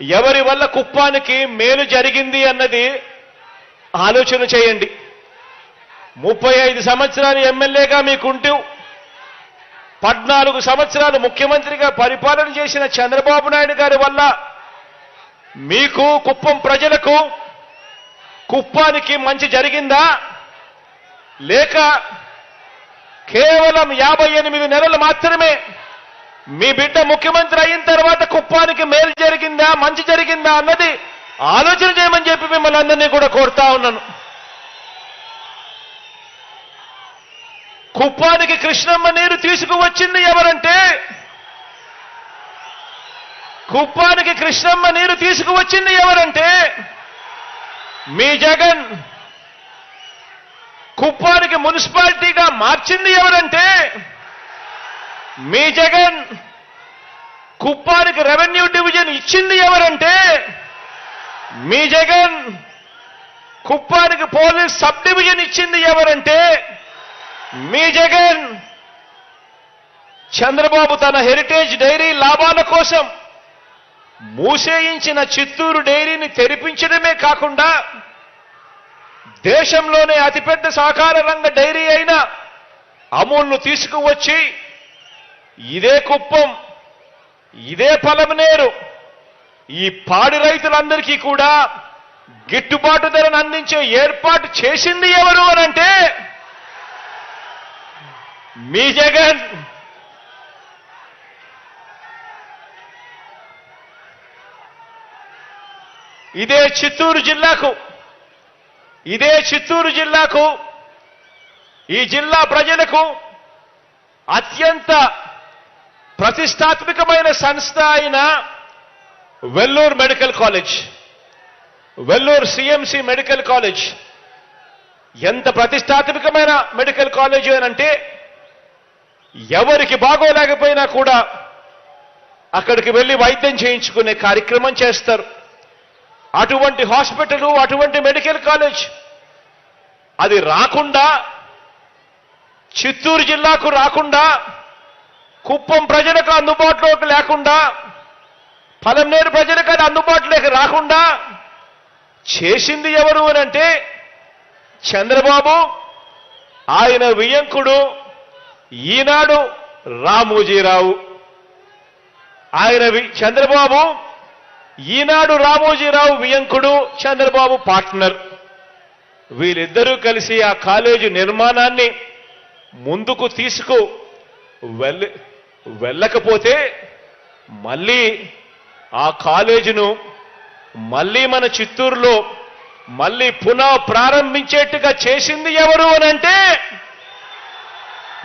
ఎవరి వల్ల కుప్పానికి మేలు జరిగింది అన్నది ఆలోచన చేయండి. ముప్పై ఐదు సంవత్సరాలు ఎమ్మెల్యేగా మీకుంటూ పద్నాలుగు సంవత్సరాలు ముఖ్యమంత్రిగా పరిపాలన చేసిన చంద్రబాబు నాయుడు గారి వల్ల మీకు కుప్పం ప్రజలకు కుప్పానికి మంచి జరిగిందా? లేక కేవలం యాభై ఎనిమిది నెలలు మాత్రమే మీ బిడ్డ ముఖ్యమంత్రి అయిన తర్వాత కుప్పానికి మేలు జరిగిందా మంచి జరిగిందా అన్నది ఆలోచన చేయమని చెప్పి మిమ్మల్ని అందరినీ కూడా కోరుతా ఉన్నాను. కుప్పానికి కృష్ణమ్మ నీరు తీసుకువచ్చింది ఎవరంటే కుప్పానికి కృష్ణమ్మ నీరు తీసుకువచ్చింది ఎవరంటే మీ జగన్. కుప్పానికి మున్సిపాలిటీగా మార్చింది ఎవరంటే మీ జగన్ కుప్పానికి రెవెన్యూ డివిజన్ ఇచ్చింది ఎవరంటే మీ జగన్ కుప్పానికి పోలీస్ సబ్ డివిజన్ ఇచ్చింది ఎవరంటే మీ జగన్. చంద్రబాబు తన హెరిటేజ్ డైరీ లాభాల కోసం మూసేయించిన చిత్తూరు డైరీని తెరిపించడమే కాకుండా దేశంలోనే అతిపెద్ద సహకార రంగ డైరీ అయిన అమూల్ను తీసుకువచ్చి ఇదే కుప్పం ఇదే పొలమనేరు ఈ పాడి రైతులందరికీ కూడా గిట్టుబాటు ధరను అందించే ఏర్పాటు చేసింది ఎవరు అనంటే మీ జగన్. ఇదే చిత్తూరు జిల్లాకు ఇదే చిత్తూరు జిల్లాకు ఈ జిల్లా ప్రజలకు అత్యంత ప్రతిష్టాత్మకమైన సంస్థ అయిన Vellore medical college. Vellore CMC medical college. ఎంత ప్రతిష్టాత్మకమైన మెడికల్ కాలేజ్ అనంటే ఎవరికి బాగోలేకపోయినా కూడా అక్కడికి వెళ్ళి వైద్యం చేయించుకునే కార్యక్రమం చేస్తారు. అటువంటి హాస్పిటల్ అటువంటి మెడికల్ కాలేజ్ అది రాకుండా చిత్తూరు జిల్లాకు రాకుండా కుప్పం ప్రజలకు అందుబాటులోకి లేకుండా పలంనేరు ప్రజలకు అది అందుబాటులోకి రాకుండా చేసింది ఎవరు అనంటే చంద్రబాబు ఆయన వియంకుడు ఈనాడు రామోజీరావు. ఆయన చంద్రబాబు ఈనాడు రామోజీరావు వియంకుడు చంద్రబాబు పార్ట్నర్. వీరిద్దరూ కలిసి ఆ కాలేజీ నిర్మాణాన్ని ముందుకు తీసుకు వెళ్ళి వెళ్ళకపోతే మళ్ళీ ఆ కాలేజీను మళ్ళీ మన చిత్తూరులో మళ్ళీ పునః ప్రారంభించేట్టుగా చేసింది ఎవరు అని అంటే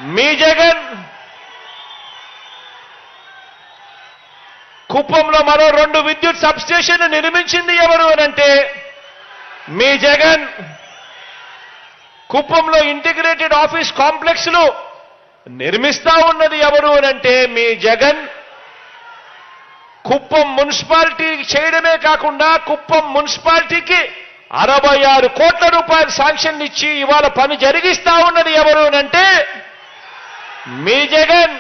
మీ జగన్. కుప్పంలో మరో రెండు విద్యుత్ సబ్స్టేషన్లు నిర్మించింది ఎవరు అనంటే మీ జగన్. కుప్పంలో ఇంటిగ్రేటెడ్ ఆఫీస్ కాంప్లెక్స్లు నిర్మిస్తా ఉన్నది ఎవరు అని అంటే మీ జగన్. కుప్పం మున్సిపాలిటీ చేయడమే కాకుండా కుప్పం మున్సిపాలిటీకి అరవై ఆరు కోట్ల రూపాయలు శాంక్షన్ ఇచ్చి ఇవాళ పని జరిగిస్తా ఉన్నది ఎవరు అని అంటే మీ జగన్.